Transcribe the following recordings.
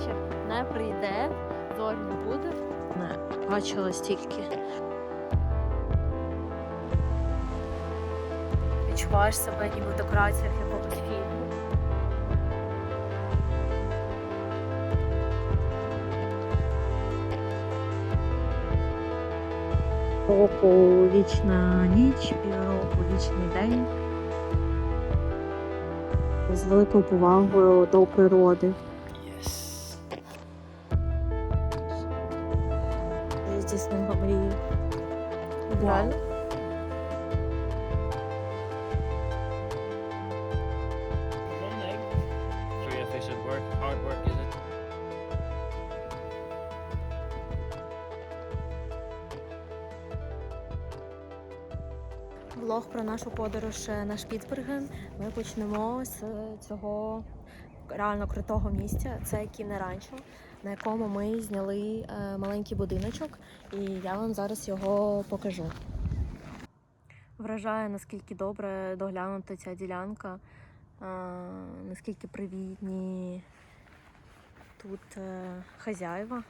коротше, не прийде, зорь не буде. Не бачила стільки. Відчуваєш себе ніби в декораціях якогось фільму. Року вічна ніч, півроку вічний день. З великою повагою до природи. Про нашу подорож е, на Шпіцберген. Ми почнемо з цього реально крутого місця. Це кіне ранчо, на якому ми зняли е, маленький будиночок, і я вам зараз його покажу. Вражає наскільки добре доглянута ця ділянка, е, наскільки привітні тут е, хазяїва.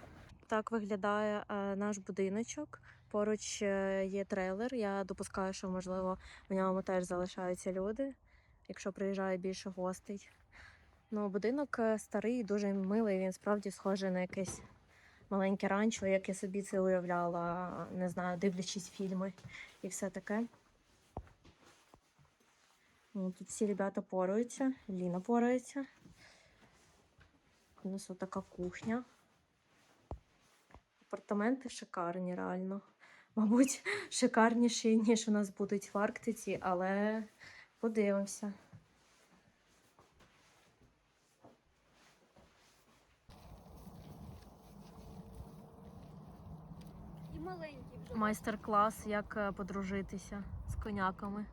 Так виглядає е, наш будиночок. Поруч е, є трейлер. Я допускаю, що можливо в ньому теж залишаються люди, якщо приїжджає більше гостей. Ну, будинок е, старий, дуже милий. Він справді схожий на якесь маленьке ранчо, як я собі це уявляла, не знаю, дивлячись фільми і все таке. Ну, Тут всі ребята поруються, Ліна порається. У нас така кухня. Апартаменти шикарні, реально. Мабуть, шикарніші, ніж у нас будуть в Арктиці, але подивимося. І маленький вже. Майстер-клас, як е, подружитися з коняками.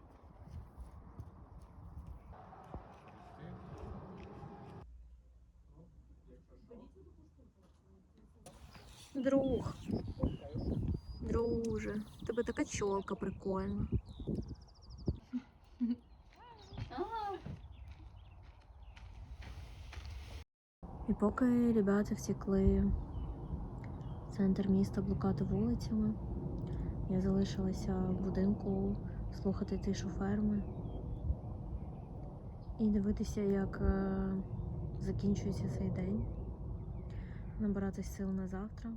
Друг. Друже, у тебе така чолка прикольна. І поки ребята втекли в центр міста блукати вулицями, я залишилася в будинку слухати тишу ферми і дивитися, як е, закінчується цей день, набиратись сил на завтра.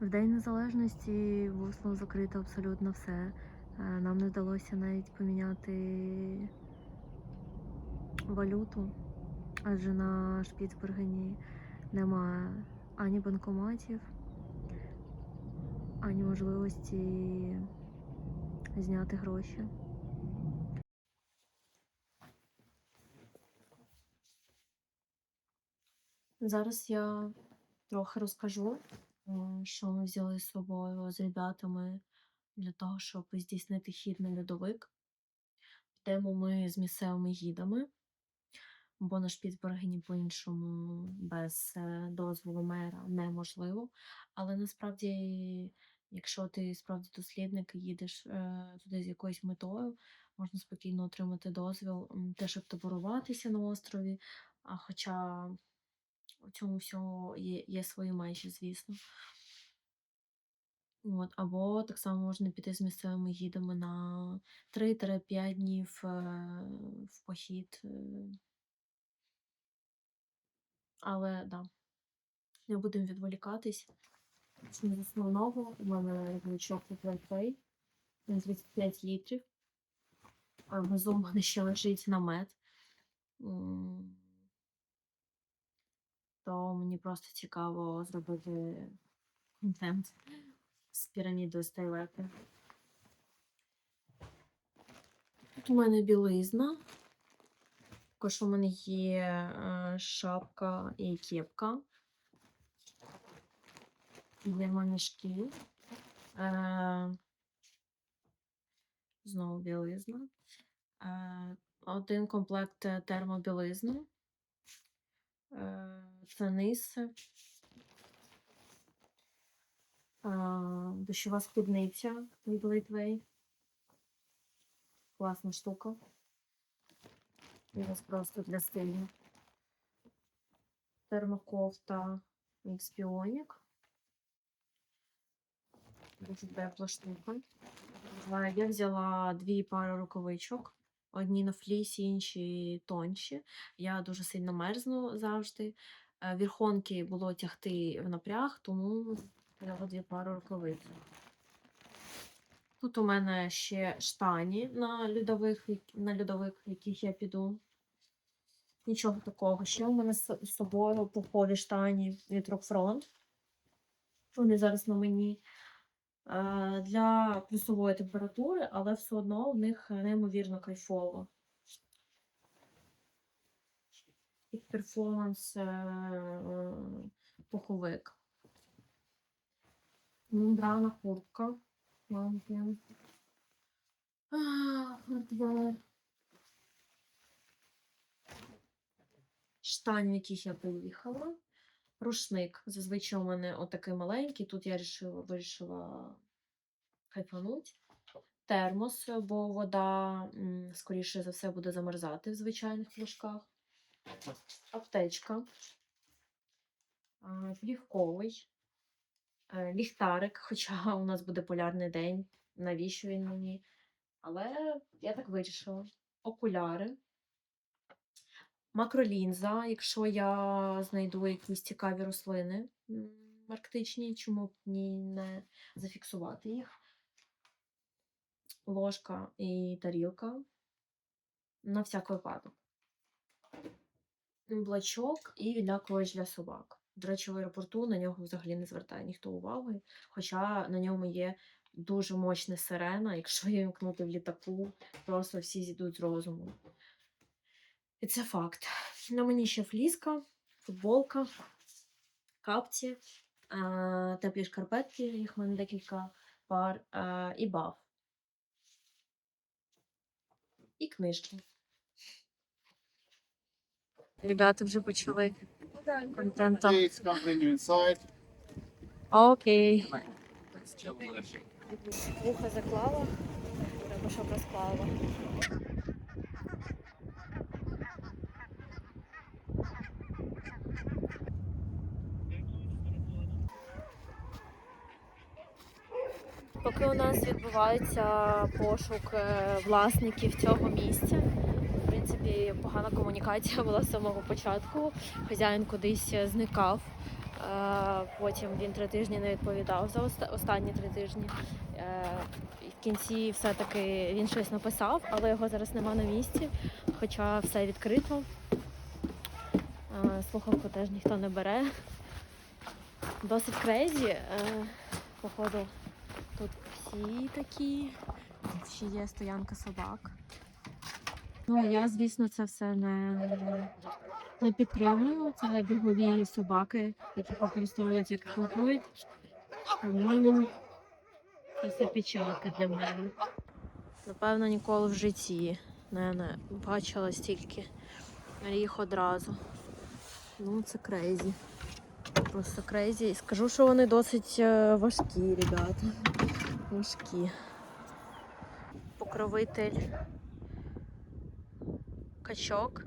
В День Незалежності було закрито абсолютно все. Е, Нам не вдалося навіть поміняти валюту, адже на Шпіцбергені немає ані банкоматів, ані можливості зняти гроші. Зараз я трохи розкажу, що ми взяли з собою з ребятами для того, щоб здійснити хід на льодовик. Йдемо ми з місцевими гідами, бо на Шпіцбергені по-іншому без е, дозволу мера неможливо. Але насправді, якщо ти справді дослідник і їдеш е, туди з якоюсь метою, можна спокійно отримати дозвіл м, те, щоб таборуватися на острові. А хоча у цьому всьому є, є свої межі, звісно. От, або так само можна піти з місцевими гідами на 3-5 днів е, в похід. е. Але да, не будемо відволікатись. З основного. У мене ручок Play, він 35 літрів. Внизу в мене ще лежить намет. То мені просто цікаво зробити контент з пірамідою Стайлеки. Тут у мене білизна. Також у мене є е, шапка і кепка. Є манішки. Е, знову білизна. Е, один комплект термобілизни. Низ. Дощова спідниця від Литвей. Класна штука. Зараз просто для стилю. термокофта Mix Bionic. Дуже тепла штука. Я взяла дві пари рукавичок. Одні на флісі, інші тонші. Я дуже сильно мерзну завжди. Е, Вірхонки було тягти в напряг, тому взяла дві пари рукавичок. Тут у мене ще штані на льодових, на льодових, яких я піду. Нічого такого. Ще у мене з собою походи штані від Rockfront. Вони зараз на мені для плюсової температури, але все одно в них неймовірно кайфово. І перформанс е, е, пуховик. Мембрана куртка. А, хардвер. Штані, в яких я приїхала. Рушник. Зазвичай у мене отакий маленький. Тут я рішила, вирішила кайфануть. Термос, бо вода, скоріше за все, буде замерзати в звичайних пляшках. Аптечка. Плівковий. Е, Ліхтарик, хоча у нас буде полярний день. Навіщо він мені? Але я так вирішила. Окуляри. Макролінза, якщо я знайду якісь цікаві рослини арктичні, чому б ні не зафіксувати їх. Ложка і тарілка. На всяк випадок. Блачок і відлякувач для собак. До речі, в аеропорту на нього взагалі не звертає ніхто уваги, хоча на ньому є дуже мощна сирена. Якщо її вмкнути в літаку, просто всі зійдуть з розуму. І це факт. На мені ще фліска, футболка, капці, теплі шкарпетки, їх в мене декілька пар, і баф. І книжки. Ребята вже почали контентом. Окей. Вуха заклала, треба, щоб розклала. Поки у нас відбувається пошук е, власників цього місця. В принципі, погана комунікація була з самого початку. Хазяїн кудись зникав. Е, Потім він три тижні не відповідав за останні три тижні. Е, В кінці все-таки він щось написав, але його зараз нема на місці, хоча все відкрито. Слухавку теж ніхто не бере. Досить крейзі. Походу, тут такі. Тут ще є стоянка собак. Ну, я, звісно, це все не, не підтримую. Це бігові собаки, які використовують як експлуатують. Тому це все печалка для мене. Напевно, ніколи в житті не, не бачила стільки їх одразу. Ну, це крейзі. Просто крейзі. І скажу, що вони досить е, важкі, ребята. Важкі. Покровитель качок.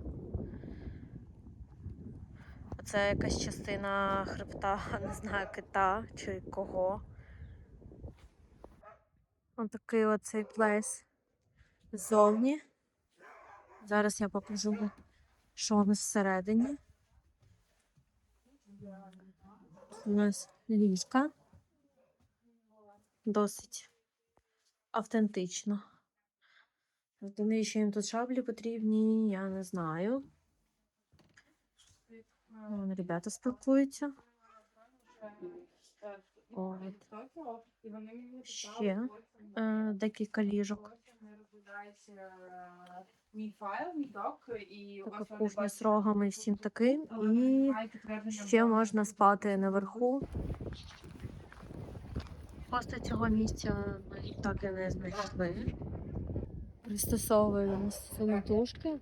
Це якась частина хребта, не знаю, кита чи кого. Ось такий оцей плейс ззовні. Зараз я покажу, що у нас всередині. У нас ліжка. Досить автентично. Тобто, навіщо їм тут шаблі потрібні, я не знаю. Вон ребята спілкуються. От. Ще е, декілька ліжок. Така кухня з рогами і всім таким. І ще можна спати наверху. Просто цього місця ми так і не знайшли. Пристосовуємо самотужки.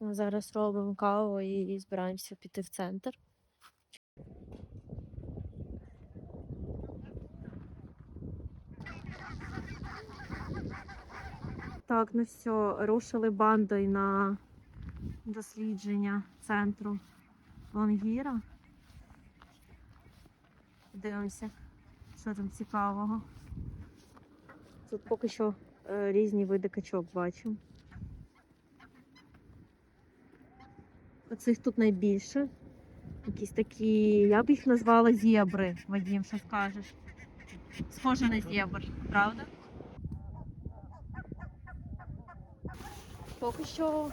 Зараз робимо каву і збираємося піти в центр. Так, ну все, рушили бандою на дослідження центру Лонгіра. Дивимося, що там цікавого. Тут поки що е, різні види качок бачимо. Оцих тут найбільше. Якісь такі, я б їх назвала зебри. Вадим, що скажеш? Схоже на зебр, правда? Поки що,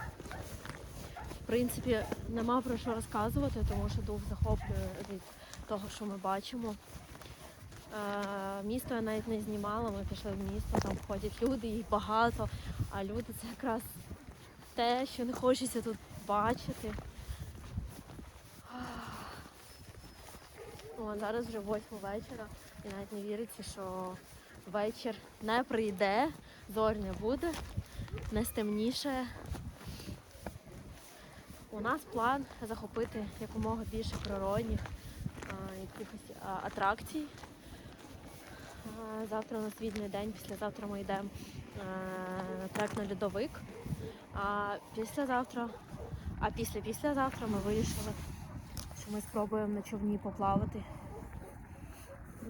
в принципі, нема про що розказувати, тому що дух захоплює від того, що ми бачимо. Е, місто я навіть не знімала, ми пішли в місто, там ходять люди, їх багато, а люди це якраз те, що не хочеться тут бачити. О, зараз вже восьма вечора і навіть не віриться, що вечір не прийде, зорь не буде, не стемніше. У нас план захопити якомога більше природних якихось атракцій. Завтра у нас вільний день, післязавтра ми йдемо на трек на льодовик. А післязавтра, а після післязавтра ми вирішили, що ми спробуємо на човні поплавати.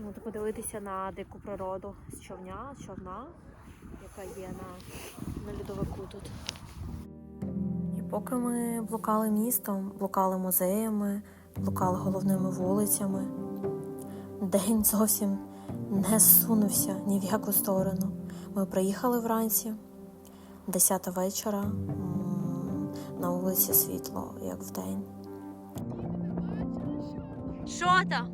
От, подивитися на дику природу з човня, з човна, яка є на, на льодовику тут. І поки ми блукали містом, блукали музеями, блукали головними вулицями, день зовсім не сунувся ні в яку сторону. Ми приїхали вранці, 10 вечора, на вулиці світло, як вдень. Що там?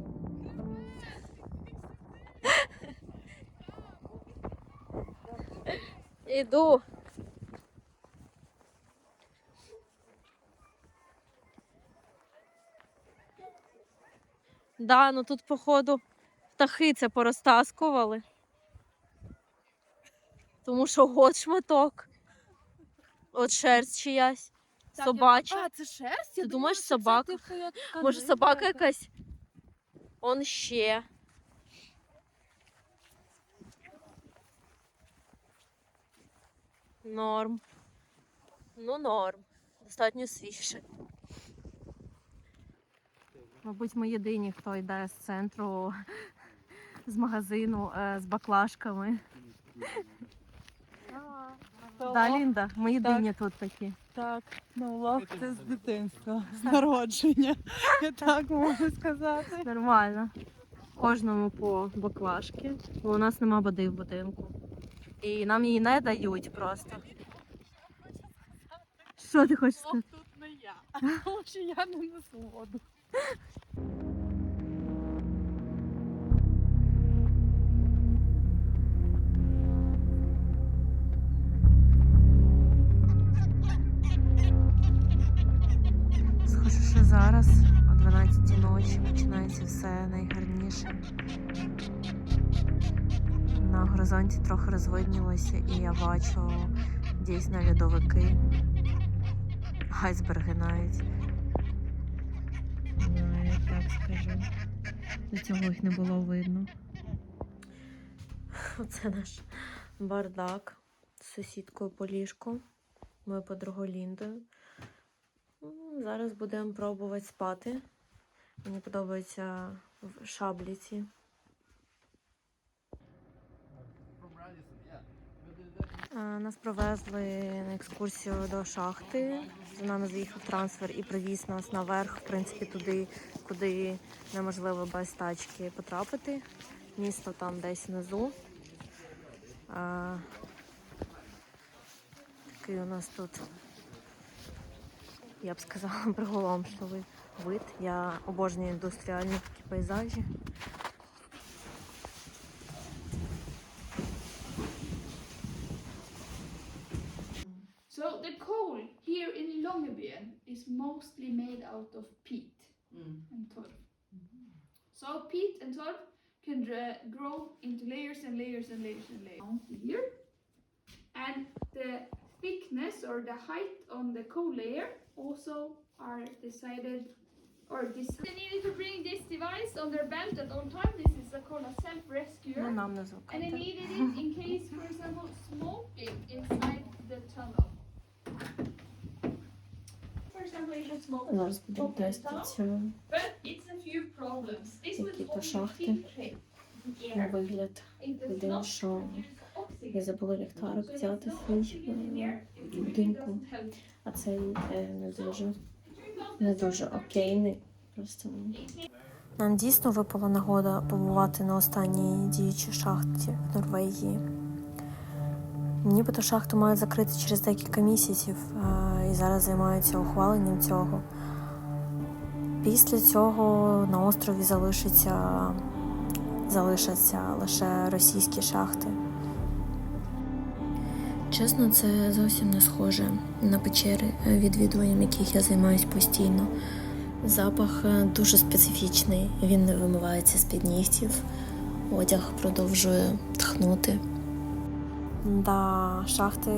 Іду. Да, ну тут, походу, птахи це порозтаскували. Тому що от шматок. От шерсть чиясь. Собача. А, це шерсть? Ти думаєш, собака? Може, собака якась? Он ще. Норм. Ну, норм. Достатньо свіже. Мабуть, ми єдині, хто йде з центру, з магазину е, з баклажками. Да, Лінда, ми єдині тут такі. Так, ну лов це з дитинства, з народження. Я так можу сказати. Нормально. Кожному по баклажки, бо у нас нема води в будинку. І нам її не дають просто. Що ти хочеш сказати? Тут не я, тому що я не несу воду. Схоже, що зараз о 12 ночі починається все найгарніше. На горизонті трохи розвиднілося, і я бачу дійсно льодовики, айсберги навіть. Я так скажу. До цього їх не було видно. Оце наш бардак з сусідкою по ліжку, мою подругою Ліндою. Зараз будемо пробувати спати. Мені подобаються в шабліці. А, Нас провезли на екскурсію до шахти. За нами заїхав трансфер і привіз нас наверх, в принципі, туди, куди неможливо без тачки потрапити. Місто там десь внизу. А, такий у нас тут я б сказала, приголомшливий вид. Я обожнюю індустріальні такі пейзажі. made out of peat mm. and torf. Mm. So peat and torf can grow into layers and layers and layers and layers. Here, and the thickness or the height on the coal layer also are decided or decided. They needed to bring this device on their belt at all times. This is called a self-rescuer. And they needed it in case, for example, smoking inside the tunnel. Problems. This will Які-то шахти. на вигляд. Єдине, що я забула ліхтарик взяти свій е, будинку. А цей е, не дуже не дуже окейний. Просто нам дійсно випала нагода побувати на останній діючій шахті в Норвегії. Нібито шахту мають закрити через декілька місяців і зараз займаються ухваленням цього. Після цього на острові залишиться, залишаться лише російські шахти. Чесно, це зовсім не схоже на печери, відвідуванням яких я займаюсь постійно. Запах е, дуже специфічний, він не вимивається з-під нігтів, одяг продовжує тхнути. Да, шахти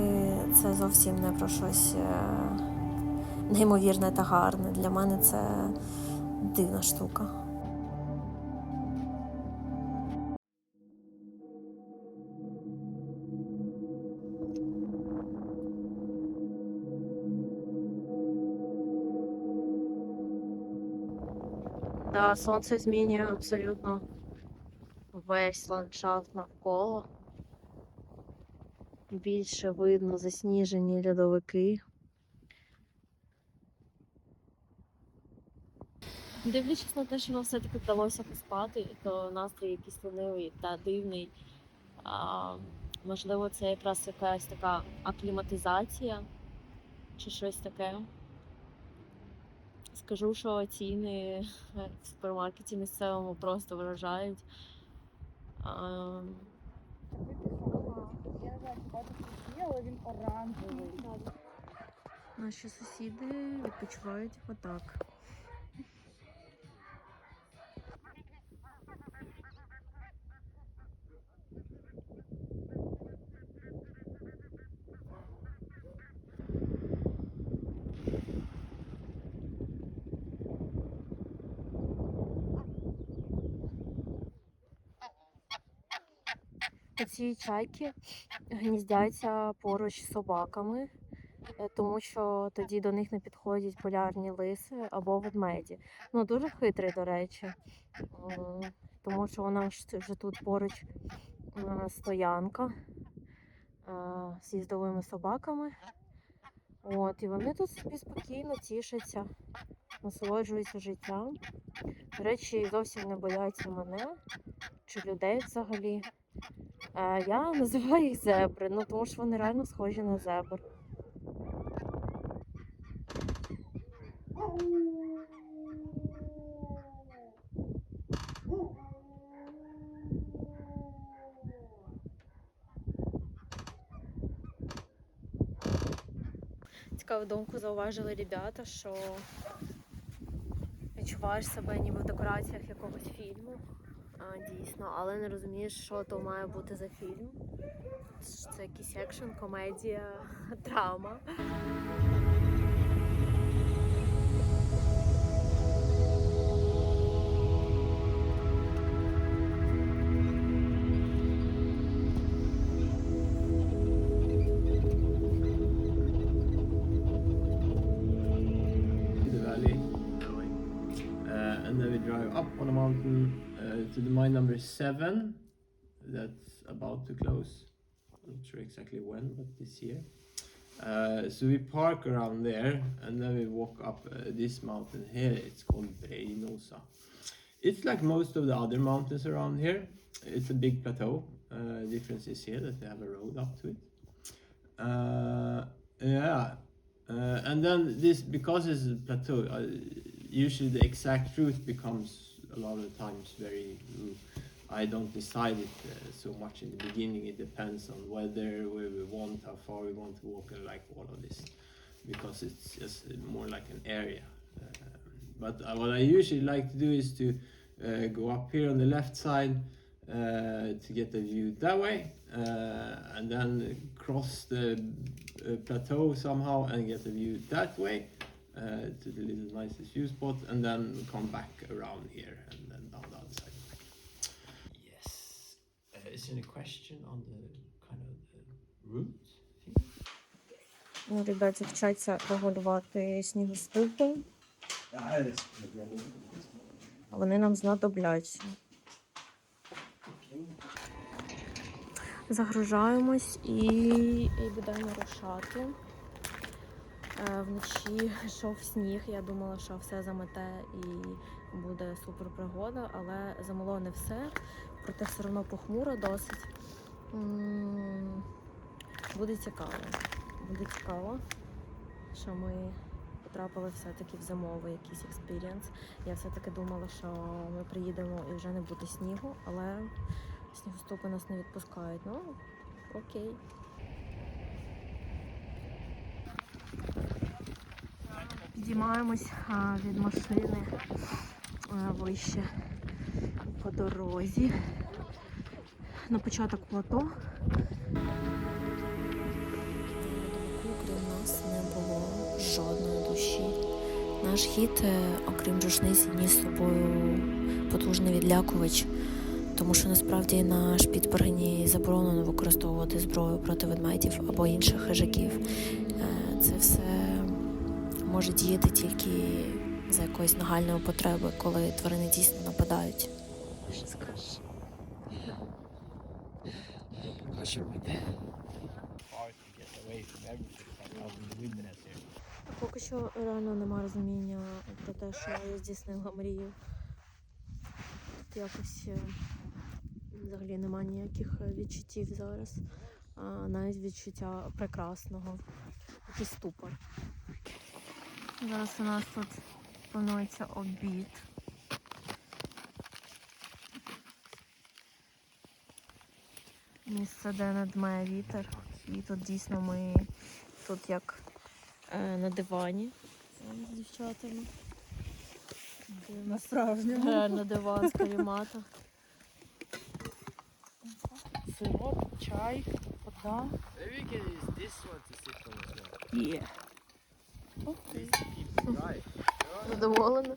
це зовсім не про щось е, неймовірне та гарне. Для мене це дивна штука. Сонце змінює абсолютно весь ландшафт навколо. Більше видно засніжені льодовики. Дивлячись на те, що нам все-таки вдалося поспати, то настрій якийсь ленивий та дивний. А, можливо, це якраз якась така акліматизація чи щось таке. Скажу, що ціни в супермаркеті місцевому просто вражають. А, Я знаю, бачу, але він оранжевий. Наші сусіди відпочивають отак. Ці чайки гніздяться поруч з собаками, е, тому що тоді до них не підходять полярні лиси або ведмеді. Ну, дуже хитрий, до речі, тому що вона вже тут поруч стоянка е, з їздовими собаками. От, і вони тут собі спокійно тішаться, насолоджуються життям. До речі, зовсім не бояться мене чи людей взагалі. Я називаю їх зебри, ну тому що вони реально схожі на зебр. Цікаву думку зауважили ребята, що відчуваєш себе ніби в декораціях якогось фільму. А, дійсно, але не розумієш, що то має бути за фільм. Це якийсь екшен, комедія, драма. and then we to the mine number seven. That's about to close. I'm not sure exactly when, but this year. Uh, so we park around there and then we walk up uh, this mountain here. It's called Breinosa. It's like most of the other mountains around here. It's a big plateau. Uh, difference is here that they have a road up to it. Uh, yeah, uh, and then this, because it's a plateau, uh, usually the exact route becomes a lot of times very. mm, I don't decide it uh, so much in the beginning. It depends on weather, where we want, how far we want to walk, and like all of this, because it's just more like an area. Uh, but uh, what I usually like to do is to uh, go up here on the left side uh, to get the view that way, uh, and then cross the plateau somehow and get the view that way to the little nicest view spot, and then come back around here and then down the other side. Yes. Uh, is there any question on the kind of the route? Ну, Ребята вчаться регулювати снігоступи. Вони нам знадобляться. Загружаємось і, і будемо рушати. Е, Вночі йшов сніг. Я думала, що все замете і буде супер пригода, але замело не все. Проте все одно похмуро досить. Буде цікаво. Буде цікаво, що ми потрапили все-таки в зимовий якийсь експірієнс. Я все-таки думала, що ми приїдемо і вже не буде снігу, але снігоступи нас не відпускають. Ну, окей. Підіймаємось від машини вище по дорозі. На початок плато. Крім нас не було жодної душі. Наш хід, е, окрім рушниці, ніс з собою потужний відлякувач, тому що насправді на шпіцбергені заборонено використовувати зброю проти ведмедів або інших хижаків. Е, Це все може діяти тільки за якоїсь нагальної потреби, коли тварини дійсно нападають. Поки що реально немає розуміння про те, що я здійснила мрію. Якось е, взагалі немає ніяких е, відчуттів зараз, а навіть відчуття прекрасного, якийсь ступор. Зараз у нас тут планується обід. Місце, де не дмає вітер. І тут дійсно ми тут як е, на дивані з дівчатами. На справжньому. Реально диван з карімата. Сироп, чай, вода. Maybe we can use this one to sit on as well. It dry. Задоволена?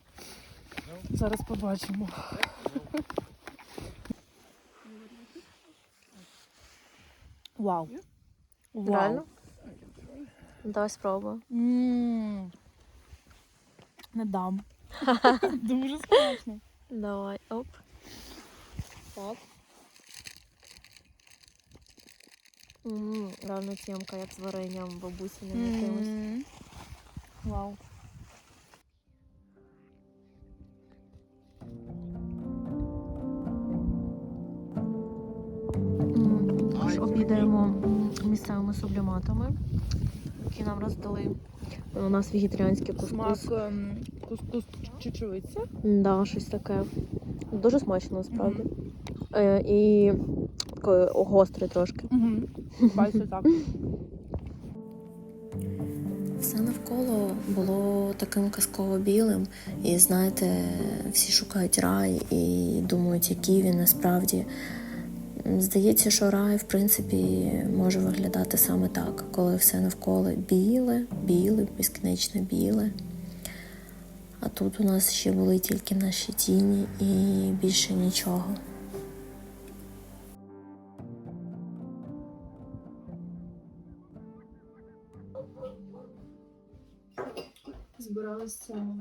Зараз побачимо. Вау. Вау. Реально? Давай спробуємо. М. Не дам. Дуже смачно. Давай, оп. Так. Ммм, реально тємка, як з варенням бабусіним якимось. М. Вау. Тож обідаємо місцевими субліматами, які нам роздали. У нас вегетаріанський кускус. Смак кускус чечевиця. Да, щось таке. Дуже смачно насправді. Е, і такий гострий трошки. Угу. Так. Все навколо було таким казково білим, і знаєте, всі шукають рай і думають, який він насправді. Здається, що рай, в принципі, може виглядати саме так, коли все навколо біле, біле, безкінечно біле. А тут у нас ще були тільки наші тіні і більше нічого. Збиралася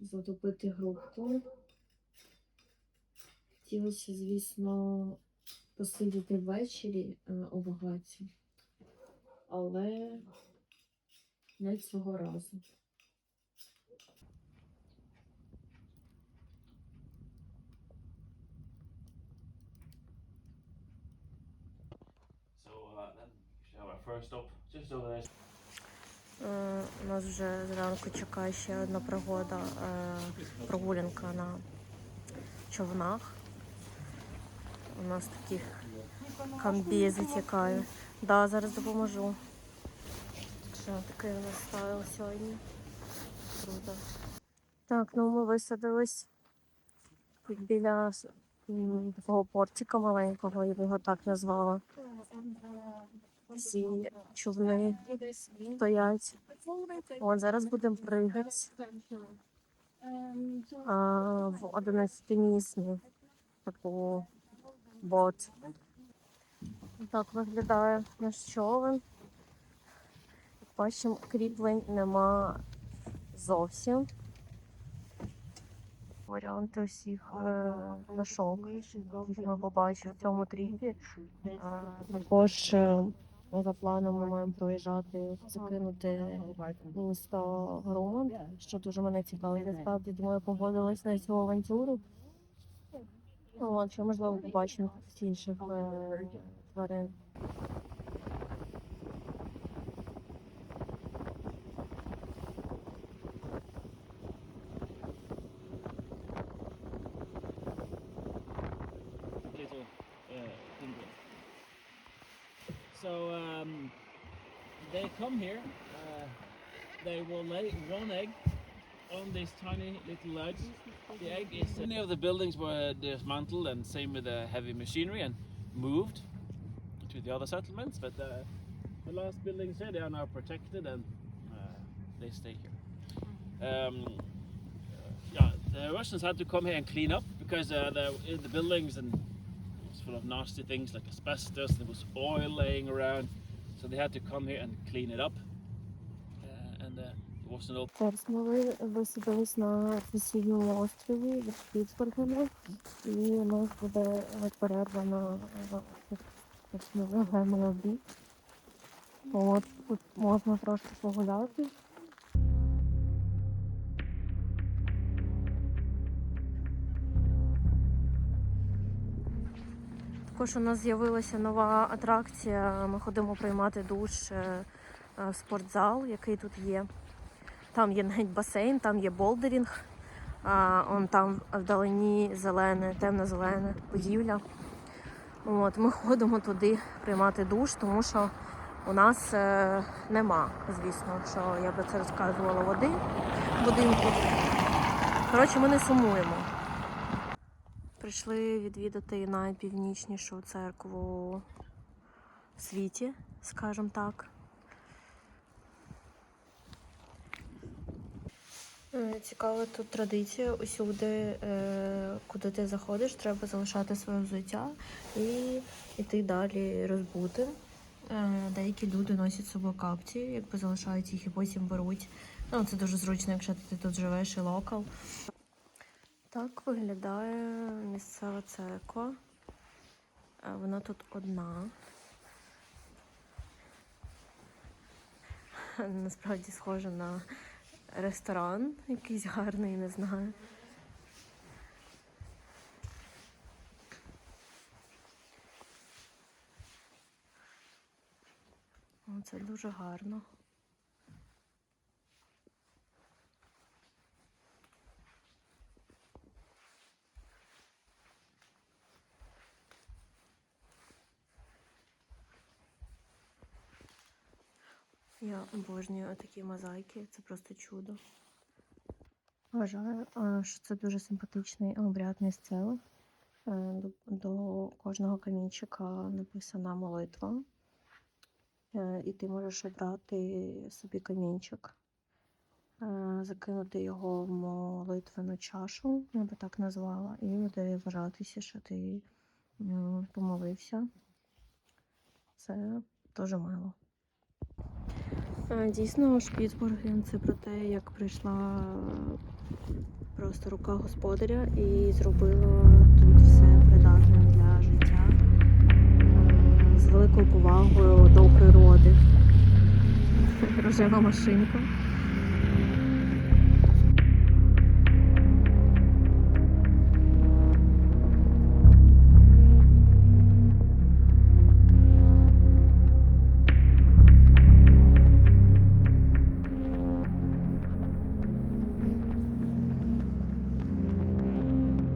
затопити групу. Хотілося, звісно, посидіти ввечері е, у багаті, але не цього разу. Uh, first stop just over there. Е, У нас вже зранку чекає ще одна пригода, е, прогулянка на човнах. У нас такі камбізи тікають. Да, зараз допоможу. Так що таке у нас ставило сьогодні. Круто. Так, ну ми висадились біля такого портика маленького, я б його так назвала. Всі човни стоять. От зараз будемо пригати а, в 11-місну таку бот. Так виглядає наш човен. Бачимо, кріплень нема зовсім. Варіанти усіх е, які ми побачили в цьому тріпі. Е, також е, за планом ми маємо проїжджати, закинути місто Громад, що дуже мене цікавить. Насправді думаю, погодилась на цю авантюру. От, що можливо побачимо з інших е, тварин. So um, they come here. Uh, they will lay one egg on this tiny little ledge. The egg is. Many of the buildings were dismantled, and same with the heavy machinery, and moved to the other settlements. But uh, the last buildings here, they are now protected, and uh, they stay here. Um, yeah, the Russians had to come here and clean up because uh, the, the buildings and full of nasty things like asbestos. There was oil laying around, so they had to come here and clean it up. Uh, and uh, it wasn't open. Зараз ми ви- висадились на сусідньому острові від Шпіцбергена, і у нас буде перерва на е, як ми виглядаємо на обід. От тут можна трошки погуляти. Також у нас з'явилася нова атракція. Ми ходимо приймати душ е, е, в спортзал, який тут є. Там є навіть басейн, там є болдерінг. А, он там вдалині зелене, темно-зелене будівля. От, ми ходимо туди приймати душ, тому що у нас е, нема, звісно, що я би це розказувала води в будинку. Коротше, ми не сумуємо. Прийшли відвідати найпівнічнішу церкву в світі, скажімо так. Е, Цікава тут традиція. Усюди, е, куди ти заходиш, треба залишати своє взуття і йти далі розбутим. Е, Деякі люди носять з собою капці, якби залишають їх і потім беруть. Ну, це дуже зручно, якщо ти тут живеш і локал. Так виглядає місцева церква. Е, Вона тут одна. Насправді схожа на ресторан якийсь гарний, не знаю. Це дуже гарно. Я обожнюю такі мозаїки, це просто чудо. Вважаю, е, що це дуже симпатичний обряд місцевих. Е, До, кожного камінчика написана молитва. Е, І ти можеш обрати собі камінчик, е, закинути його в молитвену чашу, я би так назвала, і буде вважатися, що ти помолився. Це дуже мило. Дійсно, Шпіцбурген це про те, як прийшла просто рука господаря і зробила тут все придатне для життя з великою повагою до природи. Рожева машинка.